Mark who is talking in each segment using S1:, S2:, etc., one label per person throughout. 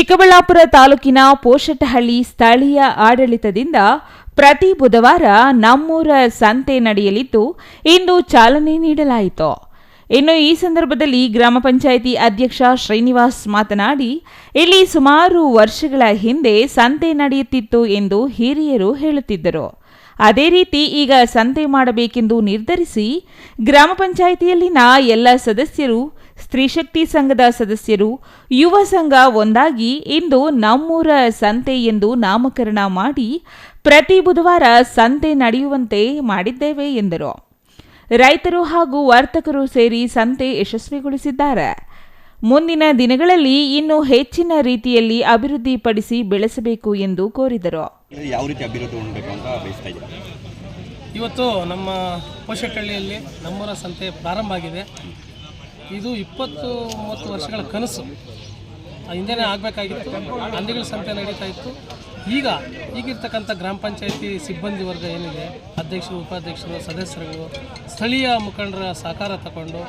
S1: ಚಿಕ್ಕಬಳ್ಳಾಪುರ ತಾಲೂಕಿನ ಪೋಷಟಹಳ್ಳಿ ಸ್ಥಳೀಯ ಆಡಳಿತದಿಂದ ಪ್ರತಿ ಬುಧವಾರ ನಮ್ಮೂರ ಸಂತೆ ನಡೆಯಲಿದ್ದು, ಇಂದು ಚಾಲನೆ ನೀಡಲಾಯಿತು. ಇನ್ನು ಈ ಸಂದರ್ಭದಲ್ಲಿ ಗ್ರಾಮ ಪಂಚಾಯಿತಿ ಅಧ್ಯಕ್ಷ ಶ್ರೀನಿವಾಸ್ ಮಾತನಾಡಿ, ಇಲ್ಲಿ ಸುಮಾರು ವರ್ಷಗಳ ಹಿಂದೆ ಸಂತೆ ನಡೆಯುತ್ತಿತ್ತು ಎಂದು ಹಿರಿಯರು ಹೇಳುತ್ತಿದ್ದರು. ಅದೇ ರೀತಿ ಈಗ ಸಂತೆ ಮಾಡಬೇಕೆಂದು ನಿರ್ಧರಿಸಿ, ಗ್ರಾಮ ಪಂಚಾಯಿತಿಯಲ್ಲಿನ ಎಲ್ಲ ಸದಸ್ಯರು ಸ್ತ್ರೀಶಕ್ತಿ ಸಂಘದ ಸದಸ್ಯರು ಯುವ ಸಂಘ ಒಂದಾಗಿ ಇಂದು ನಮ್ಮೂರ ಸಂತೆ ಎಂದು ನಾಮಕರಣ ಮಾಡಿ ಪ್ರತಿ ಬುಧವಾರ ಸಂತೆ ನಡೆಯುವಂತೆ ಮಾಡಿದ್ದೇವೆ ಎಂದರು. ರೈತರು ಹಾಗೂ ವರ್ತಕರು ಸೇರಿ ಸಂತೆ ಯಶಸ್ವಿಗೊಳಿಸಿದ್ದಾರೆ. ಮುಂದಿನ ದಿನಗಳಲ್ಲಿ ಇನ್ನೂ ಹೆಚ್ಚಿನ ರೀತಿಯಲ್ಲಿ ಅಭಿವೃದ್ಧಿಪಡಿಸಿ ಬೆಳೆಸಬೇಕು ಎಂದು ಕೋರಿದರು.
S2: ಯಾವ ರೀತಿ ಅಭಿವೃದ್ಧಿ ಹೊಂದಬೇಕು ಅಂತ ಬಯಸ್ತಾ ಇದ್ದೀರಾ?
S3: ಇವತ್ತು ನಮ್ಮ ಪೋಷಕಹಳ್ಳಿಯಲ್ಲಿ ನಮ್ಮೂರ ಸಂತೆ ಪ್ರಾರಂಭ ಆಗಿದೆ. ಇದು ಇಪ್ಪತ್ತು ಮೂವತ್ತು ವರ್ಷಗಳ ಕನಸು. ಹಿಂದೆನೇ ಆಗಬೇಕಾಗಿತ್ತು. ಹಂದಿಗಳ ಸಂತೆ ನಡೀತಾ ಇತ್ತು. ಈಗ ಈಗಿರ್ತಕ್ಕಂಥ ಗ್ರಾಮ ಪಂಚಾಯತಿ ಸಿಬ್ಬಂದಿ ವರ್ಗ ಏನಿದೆ, ಅಧ್ಯಕ್ಷರು, ಉಪಾಧ್ಯಕ್ಷರು, ಸದಸ್ಯರುಗಳು, ಸ್ಥಳೀಯ ಮುಖಂಡರ ಸಹಕಾರ ತಗೊಂಡು,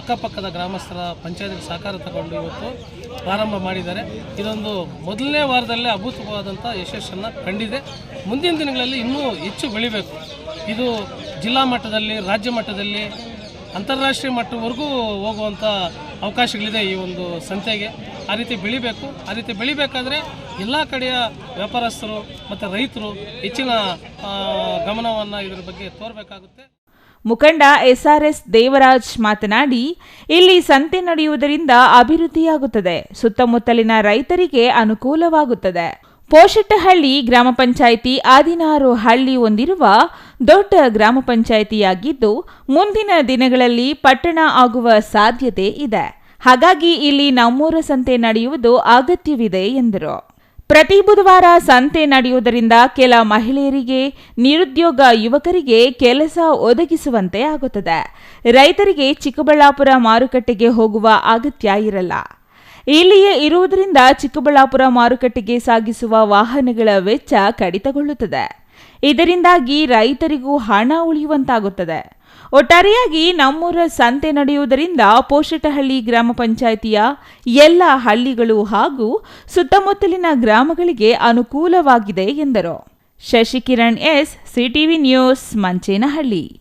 S3: ಅಕ್ಕಪಕ್ಕದ ಗ್ರಾಮಸ್ಥರ ಪಂಚಾಯತ್ ಸಹಕಾರ ತಗೊಂಡು ಇವತ್ತು ಪ್ರಾರಂಭ ಮಾಡಿದ್ದಾರೆ. ಇದೊಂದು ಮೊದಲನೇ ವಾರದಲ್ಲೇ ಅಭೂತವಾದಂಥ ಯಶಸ್ಸನ್ನು ಕಂಡಿದೆ. ಮುಂದಿನ ದಿನಗಳಲ್ಲಿ ಇನ್ನೂ ಹೆಚ್ಚು ಬೆಳಿಬೇಕು. ಇದು ಜಿಲ್ಲಾ ಮಟ್ಟದಲ್ಲಿ, ರಾಜ್ಯ ಮಟ್ಟದಲ್ಲಿ ಅಂತಾರಾಷ್ಟ್ರೀಯ ಮಟ್ಟವರೆಗೂ ಹೋಗುವಂಥ ಅವಕಾಶಗಳಿದೆ ಈ ಒಂದು ಸಂತೆಗೆ. ಆ ರೀತಿ ಬೆಳಿಬೇಕು. ಆ ರೀತಿ ಬೆಳಿಬೇಕಾದ್ರೆ ಎಲ್ಲ ಕಡೆಯ ವ್ಯಾಪಾರಸ್ಥರು ಮತ್ತು ರೈತರು ಹೆಚ್ಚಿನ ಗಮನವನ್ನು ಇದರ ಬಗ್ಗೆ ತೋರಬೇಕಾಗುತ್ತೆ.
S1: ಮುಖಂಡ ಎಸ್ಆರ್ಎಸ್ ದೇವರಾಜ್ ಮಾತನಾಡಿ, ಇಲ್ಲಿ ಸಂತೆ ನಡೆಯುವುದರಿಂದ ಅಭಿವೃದ್ಧಿಯಾಗುತ್ತದೆ. ಸುತ್ತಮುತ್ತಲಿನ ರೈತರಿಗೆ ಅನುಕೂಲವಾಗುತ್ತದೆ. ಪೋಷಟ್ಟಹಳ್ಳಿ ಗ್ರಾಮ ಪಂಚಾಯಿತಿ ಆದಿನಾರು ಹಳ್ಳಿ ಹೊಂದಿರುವ ದೊಡ್ಡ ಗ್ರಾಮ ಪಂಚಾಯಿತಿಯಾಗಿದ್ದು, ಮುಂದಿನ ದಿನಗಳಲ್ಲಿ ಪಟ್ಟಣ ಆಗುವ ಸಾಧ್ಯತೆ ಇದೆ. ಹಾಗಾಗಿ ಇಲ್ಲಿ ನಮ್ಮೂರ ಸಂತೆ ನಡೆಯುವುದು ಅಗತ್ಯವಿದೆ ಎಂದರು. ಪ್ರತಿ ಬುಧವಾರ ಸಂತೆ ನಡೆಯುವುದರಿಂದ ಕೆಲ ಮಹಿಳೆಯರಿಗೆ, ನಿರುದ್ಯೋಗ ಯುವಕರಿಗೆ ಕೆಲಸ ಒದಗಿಸುವಂತೆ ಆಗುತ್ತದೆ. ರೈತರಿಗೆ ಚಿಕ್ಕಬಳ್ಳಾಪುರ ಮಾರುಕಟ್ಟೆಗೆ ಹೋಗುವ ಅಗತ್ಯ ಇರಲ್ಲ. ಇಲ್ಲಿಯೇ ಇರುವುದರಿಂದ ಚಿಕ್ಕಬಳ್ಳಾಪುರ ಮಾರುಕಟ್ಟೆಗೆ ಸಾಗಿಸುವ ವಾಹನಗಳ ವೆಚ್ಚ ಕಡಿತಗೊಳ್ಳುತ್ತದೆ. ಇದರಿಂದಾಗಿ ರೈತರಿಗೂ ಹಣ ಉಳಿಯುವಂತಾಗುತ್ತದೆ. ಒಟ್ಟಾರೆಯಾಗಿ ನಮ್ಮೂರ ಸಂತೆ ನಡೆಯುವುದರಿಂದ ಪೋಷಟಹಳ್ಳಿ ಗ್ರಾಮ ಪಂಚಾಯಿತಿಯ ಎಲ್ಲ ಹಳ್ಳಿಗಳು ಹಾಗೂ ಸುತ್ತಮುತ್ತಲಿನ ಗ್ರಾಮಗಳಿಗೆ ಅನುಕೂಲವಾಗಿದೆ ಎಂದರು. Shashikiran S, CTV news, Manchenahalli.